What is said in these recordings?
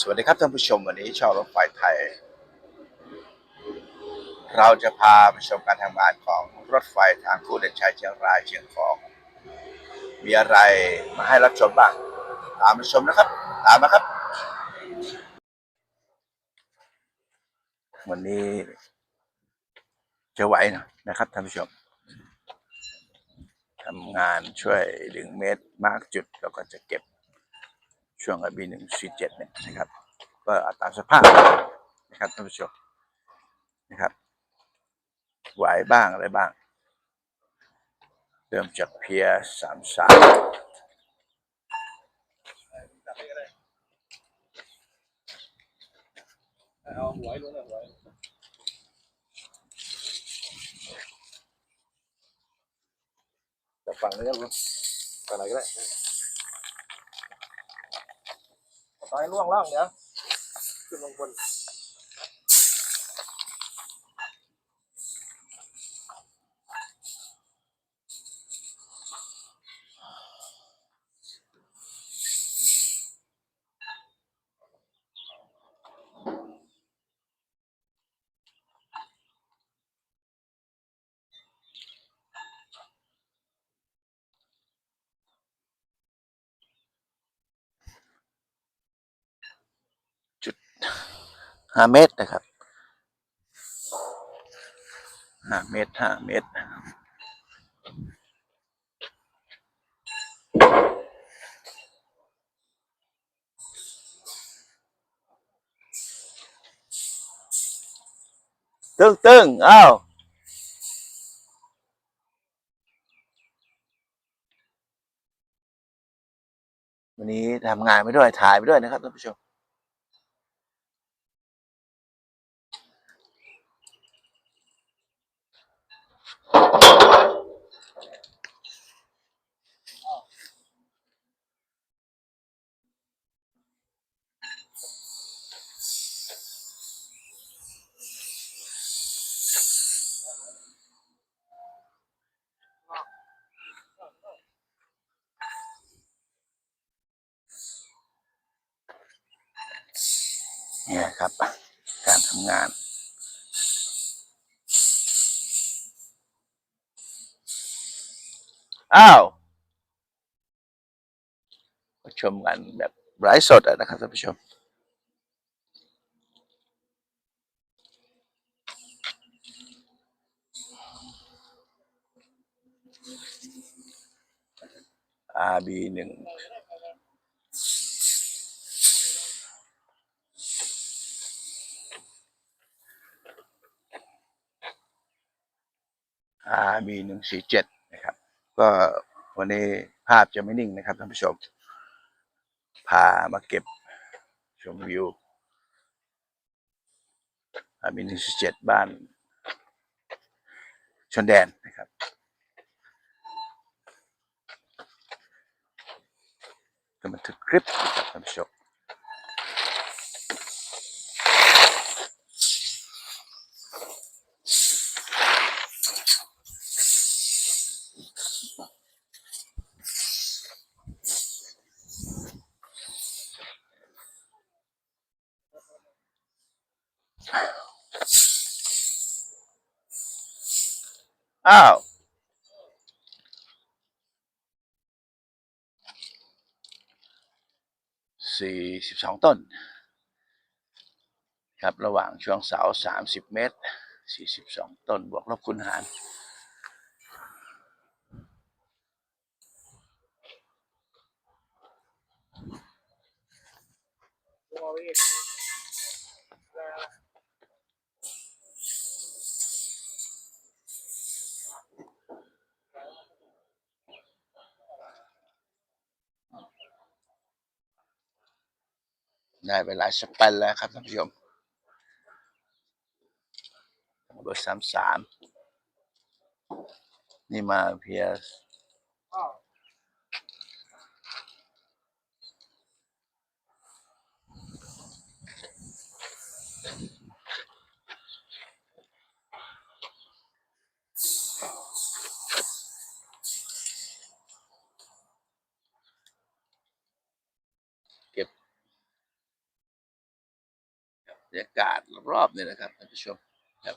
สวัสดีครับท่านผู้ชมวันนี้ชาวรถไฟไทย เราจะพาไปชมการทำงานของรถไฟทางคู่เด่นชัยเชียงรายเชียงของ มีอะไรมาให้รับชมบ้าง ตามมาชมนะครับ ตามมาครับ วันนี้จะไหวหนะนะครับท่านผู้ชมทำงานช่วยดึงเมตรมากจุดแล้วก็จะเก็บ ช่วงบีหนึ่งสี่เจ็ดเนี่ยนะครับก็อาตามสภาพนะครับท่านผู้ชมนะครับไหวบ้างอะไรบ้าง เริ่มจากเพียสามสามเอาหัวให้ลงหน่อยหัวจะฝั่งนี้ครับฝั่งไหนก็ได้ตาย ล่วงล่างเดี๋ยวขึ้นลงบน ห้าเมตรนะครับห้าเมตรห้าเมตรตึ้งตึ้งอ้าววันนี้ทำงานไปด้วยถ่ายไปด้วยนะครับท่านผู้ชม นี่ครับ การทำงาน อ้าวก็ชมกันแบบไร้สดอะนะครับท่านผู้ชม RB หนึ่ง RB หนึ่งสี่เจ็ดนะครับ ก็วันนี้ภาพจะไม่นิ่งนะครับท่านผู้ชม พามาเก็บชมวิว RB หนึ่งสี่เจ็ดบ้าน ชนแดนนะครับก็บันทึกคลิปท่านผู้ชม อ้าวสี่สิบสองต้น ครับระหว่างช่วงเสาสามสิบเมตรสี่สิบสองต้นบวกลบคูณหารลงเอาไว้อีก ได้ไปหลายสเปนแล้วครับท่านผู้ชมเบอร์สามสามนี่มาเพียากาศรอบนี่นะครับท่านผู้ชมครับ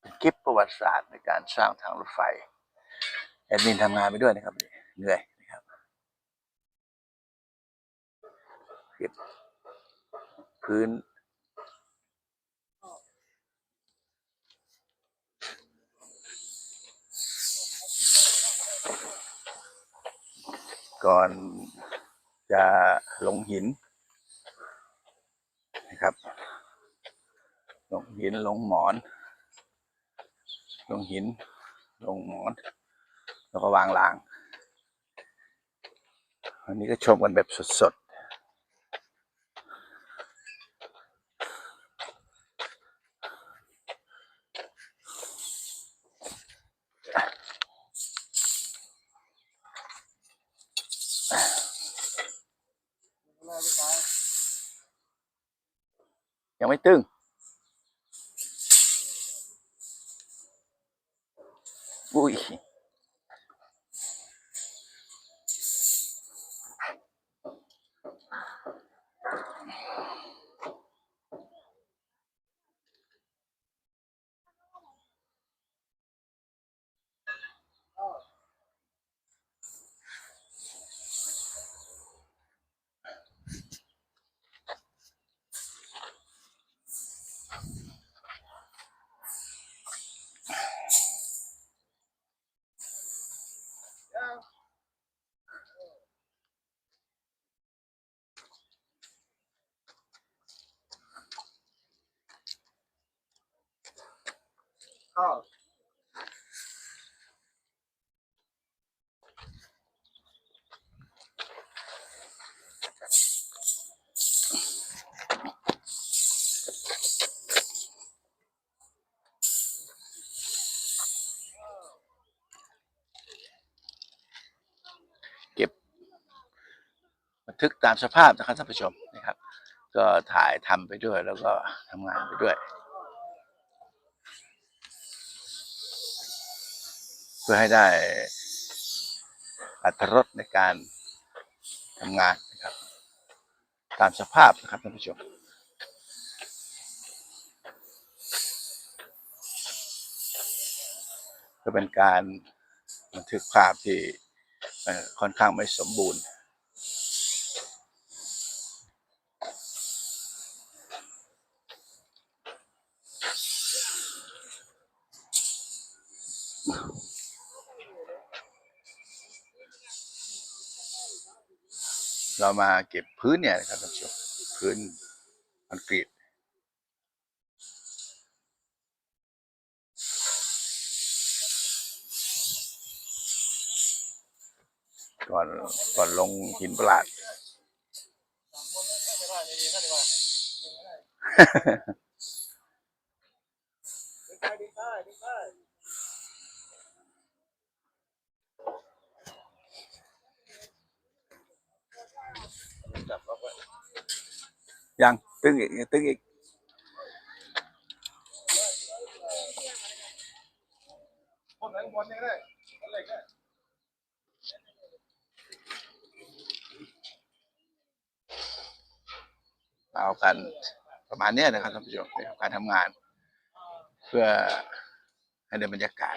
เป็นคลิปประวัติศาสตร์ในการสร้างทางรถไฟแอดมินทำงานไปด้วยนะครับเหนื่อยนะครับเก็บพื้น ก่อนจะลงหินนะครับ ลงหินลงหมอน ลงหิน ลงหมอน แล้วก็วางรางวันนี้ก็ชมกันแบบสดๆ ยังไม่ตึง ก็บบันทึกตามสภาพนะครับท่านผู้ชมนะครับ ก็ถ่ายทำไปด้วยแล้วก็ทำงานไปด้วย พื่อให้ได้อัตรรสในการทำงานนะครับ ตามสภาพนะครับท่านผู้ชมก็เป็นการบันทึกภาพที่ค่อนข้างไม่สมบูรณ์ เรามาเก็บพื้นเนี่ยนะครับท่านผู้ชมพื้นคอนกรีตก่อนก่อนลงหินประหลาด จับแล้วก็ ยังตึงอีกตึงอีกคนอลยังได้อะไรก็เอากันประมาณนี้นะครับท่านผู้ชมการทำงาน เพื่อให้ได้บรรยากาศ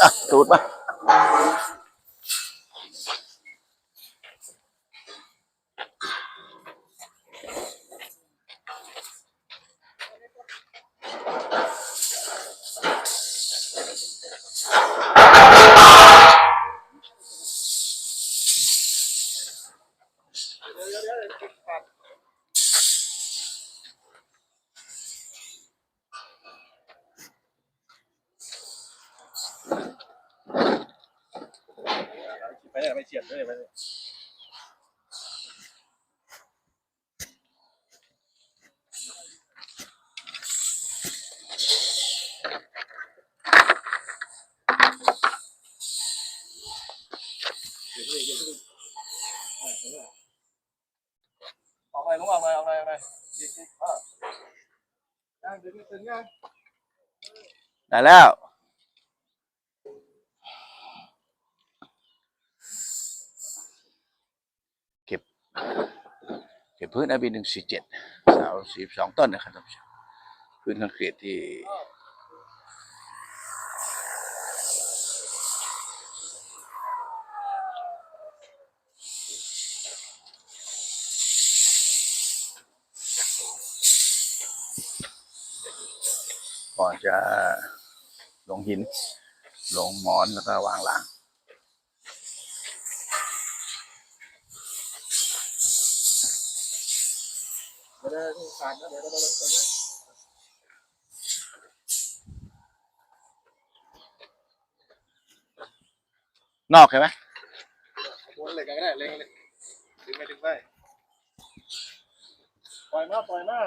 อะสูตรมา ไปเนี่ยไปเฉียดด้วยไปเนี่ยออกไปลุงออกไปออกไปออกไปอีกอีกอะยังถึงถึงยังได้แล้ว เก็บพื้นอบีหนึ่งสี่เจ็ดเสาสี่สองต้นนะครับท่านผู้ชมพื้นคอนกรีตที่ก่อนจะลงหิน ลงหมอนแล้วก็วางหลัง เดี๋ยวเดี๋ยวขาดนะเดี๋ยวเดี๋ยวเดี๋ยวเดี๋ยวนอกใช่ไหมวนเลยกก็ได้เล็งเลยดึงไปดึงไปปล่อยมาปล่อยมา